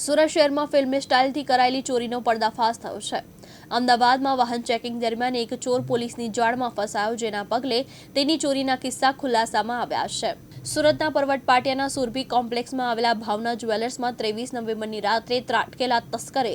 સુરત શહેરમાં ફિલ્મી સ્ટાઇલથી કરાયેલી ચોરીનો પર્દાફાશ થયો છે. અમદાવાદમાં વાહન ચેકિંગ દરમિયાન એક ચોર પોલીસની જાળમાં ફસાયો, જેના પગલે તેની ચોરીના કિસ્સા ખુલાસામાં આવ્યા છે. સુરતના પર્વત પાટિયાના સુરભી કોમ્પ્લેક્સમાં આવેલા ભાવના જ્વેલર્સમાં ત્રેવીસ નવેમ્બરની રાત્રે ત્રાટકેલા તસ્કરે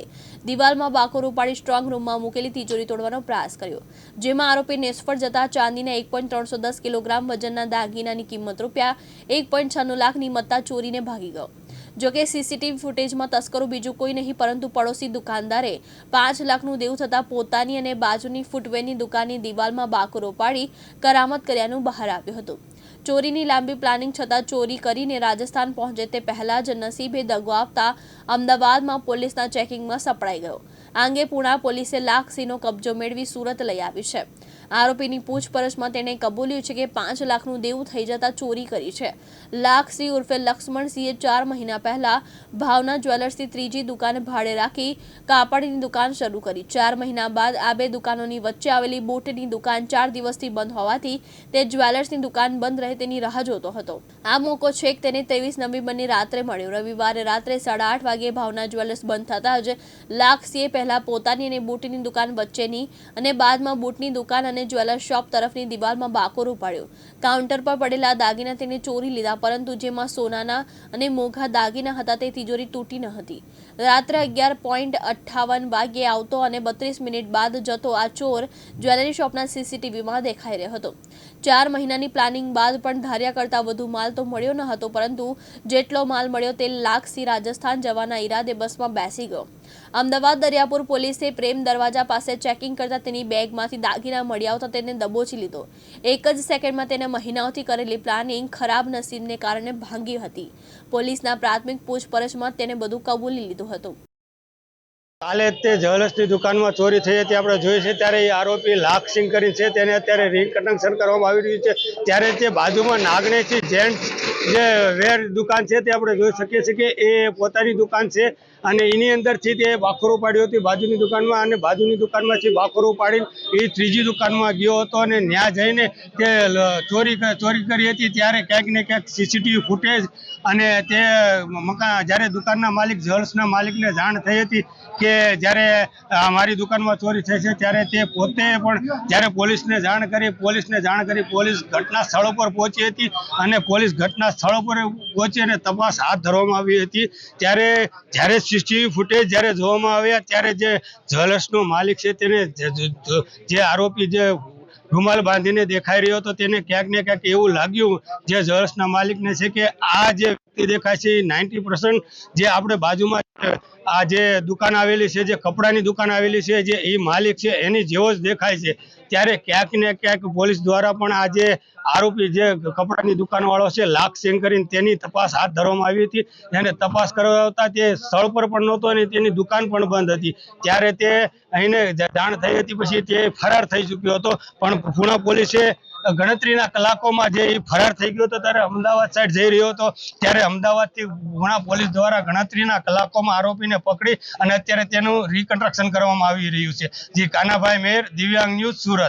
દિવાલમાં બાકોર ઉપાડી સ્ટ્રોંગ રૂમમાં મૂકેલી તિજોરી તોડવાનો પ્રયાસ કર્યો. જેમાં આરોપી નિષ્ફળ જતા ચાંદીના એક પોઈન્ટ ત્રણસો દસ કિલોગ્રામ વજનના દાગીનાની કિંમત રૂપિયા એક પોઈન્ટ છન્નું લાખની મત્તા ચોરીને ભાગી ગયો. જોકે સીસીટીવી ફૂટેજમાં તસ્કરો બીજું કોઈ નહીં, પરંતુ પડોશી દુકાનદારે પાંચ લાખનું દેવું થતાં પોતાની અને બાજુની ફૂટવેરની દુકાનની દિવાલમાં બાકરો પાડી કરામત કર્યાનું બહાર આવ્યું હતું. ચોરીની લાંબી પ્લાનિંગ છતાં ચોરી કરીને રાજસ્થાન પહોંચે તે પહેલા જ નસીબે દગો આપતા અમદાવાદમાં પોલીસના ચેકિંગમાં સપડાઈ ગયો. આ અંગે પુણા પોલીસે લાખસીનો કબજો મેળવી સુરત લઈ આવી છે. આરોપીની પૂછપરછમાં તેણે કબૂલ્યું છે કે પાંચ લાખનું દેવું થઈ જતા ચોરી કરી છે. લાખસિંહ ઉર્ફે લક્ષ્મણસિંહે ચાર મહિના પહેલા ભાવના જ્વેલર્સથી ત્રીજી દુકાન ભાડે રાખી કાપડની દુકાન શરૂ કરી. ચાર મહિના બાદ આ બે દુકાનોની વચ્ચે આવેલી બૂટની દુકાન ચાર દિવસથી બંધ હોવાથી તે જ્વેલર્સની દુકાન બંધ રહે તેની રાહ જોતો હતો. આ મોકો છેક તેને ત્રેવીસ નવેમ્બરની રાત્રે મળ્યો. રવિવારે રાત્રે સાડા આઠ વાગે ભાવના જ્વેલર્સ બંધ થતાં જ લાખસીએ પહેલાં પોતાની અને બૂટની દુકાન વચ્ચેની અને બાદમાં બૂટની દુકાન અને જ્વેલર્સ શોપ તરફની દિવાલમાં બાકોર ઉપાડ્યો. કાઉન્ટર પર પડેલા દાગીના તેને ચોરી લીધા, પરંતુ જેમાં સોનાના અને મોઘા દાગીના હતા તે તિજોરી તૂટી ન હતી. રાત્રે અગિયાર પોઈન્ટ અઠ્ઠાવન વાગ્યે આવતો અને બત્રીસ મિનિટ બાદ જતો આ ચોર જ્વેલરી શોપના સીસીટીવીમાં દેખાઈ રહ્યો હતો. ચાર મહિનાની પ્લાનિંગ બાદ પણ ધાર્યા કરતાં વધુ માલ તો મળ્યો ન હતો, પરંતુ જેટલો માલ મળ્યો તે લાખસી રાજસ્થાન જવાના ઈરાદે બસમાં બેસી ગયો. અમદાવાદ દરિયાપુર પોલીસે પ્રેમ દરવાજા પાસે ચેકિંગ કરતા તેની બેગમાંથી દાગીના મળી આવતા તેને દબોચી લીધો. એક જ સેકન્ડમાં તેને મહિનાઓથી કરેલી પ્લાનિંગ ખરાબ નસીબને કારણે ભાંગી હતી. પોલીસના પ્રાથમિક પૂછપરછમાં તેને બધું કબૂલી લીધું હતું. કાલે તે જ્વેલર્સની દુકાનમાં ચોરી થઈ હતી. આપણે જોઈએ છે ત્યારે એ આરોપી લાખસિંગ કરી છે. તેને અત્યારે રિકન્સ્ટ્રક્શન કરવામાં આવી રહ્યું છે. ત્યારે તે બાજુમાં નાગણેશી જેન્ટ્સ જે વેર દુકાન છે તે આપણે જોઈ શકીએ છીએ કે એ પોતાની દુકાન છે અને એની અંદરથી તે બાખોરો પાડ્યો હતી. બાજુની દુકાનમાં અને બાજુની દુકાનમાંથી બાખોરો પાડીને એ ત્રીજી દુકાનમાં ગયો હતો અને ત્યાં જઈને તે ચોરી ચોરી કરી હતી. ત્યારે ક્યાંક ને ક્યાંક સીસીટીવી ફૂટેજ અને તે મકાન જ્યારે દુકાનના માલિક જ્વેલ્સના માલિકને જાણ થઈ હતી કે જ્યારે અમારી દુકાનમાં ચોરી થઈ છે, ત્યારે તે પોતે પણ જ્યારે પોલીસને જાણ કરી, પોલીસને જાણ કરી, પોલીસ ઘટના સ્થળ પર પહોંચી હતી અને પોલીસ ઘટના સ્થળ પર પહોંચી અને તપાસ હાથ ધરવામાં આવી હતી. ત્યારે જ્યારે સીસીટીવી ફૂટેજ જ્યારે જોવામાં આવ્યા, ત્યારે જે જ્વેલર્સનો માલિક છે તેને જે આરોપી જે રૂમાલ બાંધીને દેખાઈ રહ્યો હતો, તેને ક્યાંક ને ક્યાંક એવું લાગ્યું જે જ્વેલર્સના માલિકને છે કે આ જે વ્યક્તિ દેખાય છે. નાઇન્ટી જે આપણે બાજુમાં આ જે દુકાન આવેલી છે, જે કપડાની દુકાન આવેલી છે, જે એ માલિક છે, એની જેવો જ દેખાય છે. ત્યારે ક્યાંક ને ક્યાંક પોલીસ દ્વારા પણ આ જે આરોપી જે કપડાની દુકાનવાળો છે, લાખ સિંગ કરીને તેની તપાસ હાથ ધરવામાં આવી હતી. એને તપાસ કરાવતા તે સ્થળ પર પણ નહોતો અને તેની દુકાન પણ બંધ હતી. ત્યારે તે અહીંને જાણ થઈ હતી, પછી તે ફરાર થઈ ચૂક્યો હતો. પણ પૂણા પોલીસે ગણતરીના કલાકોમાં જે ફરાર થઈ ગયો હતો, ત્યારે અમદાવાદ સાઈડ જઈ રહ્યો હતો. ત્યારે અમદાવાદથી પુણા પોલીસ દ્વારા ગણતરીના કલાકોમાં આરોપીને પકડી અને અત્યારે તેનું રિકન્સ્ટ્રક્શન કરવામાં આવી રહ્યું છે. જી, કાનાભાઈ મેર, દિવ્યાંગ ન્યૂઝ સુરત.